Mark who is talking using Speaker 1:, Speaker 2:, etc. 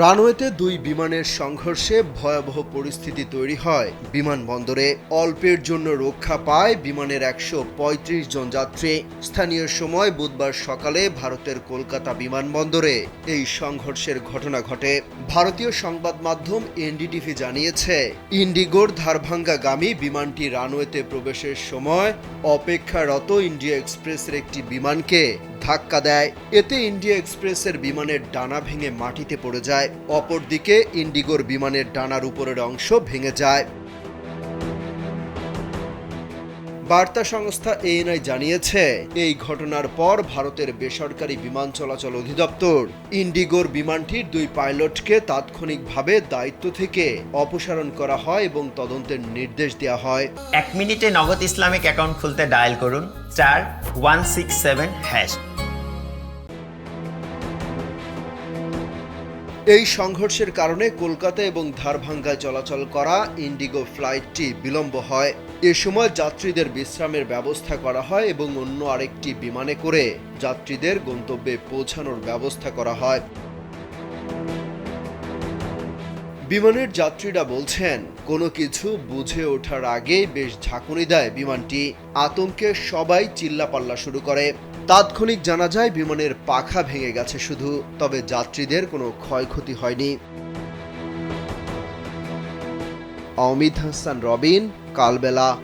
Speaker 1: রানওয়েতে দুই বিমানের সংঘর্ষে ভয়াবহ পরিস্থিতি তৈরি হয়। বিমানবন্দরে অল্পের জন্য রক্ষা পায় বিমানের একশো পঁয়ত্রিশ জন যাত্রী। স্থানীয় সময় বুধবার সকালে ভারতের কলকাতা বিমানবন্দরে এই সংঘর্ষের ঘটনা ঘটে। ভারতীয় সংবাদ মাধ্যম এনডিটিভি জানিয়েছে, ইন্ডিগোর ধারভাঙ্গাগামী বিমানটি রানওয়েতে প্রবেশের সময় অপেক্ষারত ইন্ডিয়া এক্সপ্রেসের একটি বিমানকে ধাক্কা দেয়। এতে ইন্ডিয়া এক্সপ্রেসের বিমানের ডানা ভেঙে মাটিতে পড়ে যায়। অপরদিকে ইন্ডিগোর বিমানের ডানার উপরের অংশ ভেঙে যায়। বার্তা সংস্থা এএনআই জানিয়েছে, এই ঘটনার পর ভারতের বেসরকারি বিমান চলাচল অধিদপ্তর ইন্ডিগোর বিমানটির দুই পাইলটকে তাৎক্ষণিকভাবে দায়িত্ব থেকে অপসারণ করা হয় এবং তদন্তের নির্দেশ দেওয়া হয়।
Speaker 2: এক মিনিটে নগদ ইসলামিক অ্যাকাউন্ট খুলতে ডায়াল করুন, চার, ওয়ান সিক্স সেভেন, হ্যাশ।
Speaker 1: এই সংঘর্ষের কারণে কলকাতা এবং ধারভাঙ্গায় চলাচল করা ইন্ডিগো ফ্লাইটটি বিলম্ব হয়। এ সময় যাত্রীদের বিশ্রামের ব্যবস্থা করা হয় এবং অন্য আরেকটি বিমানে করে যাত্রীদের গন্তব্যে পৌঁছানোর ব্যবস্থা করা হয়। বিমানের যাত্রীরা বলছেন, কোনো কিছু বুঝে ওঠার আগে বেশ ঝাঁকুনি দেয় বিমানটি। আতঙ্কে সবাই চিল্লাপাল্লা শুরু করে। তাৎক্ষণিক জানা যায়, বিমানের পাখা ভেঙে গেছে শুধু, তবে যাত্রীদের কোনো ক্ষয়ক্ষতি হয়নি। অমিত হাসান, রবিন, কালবেলা।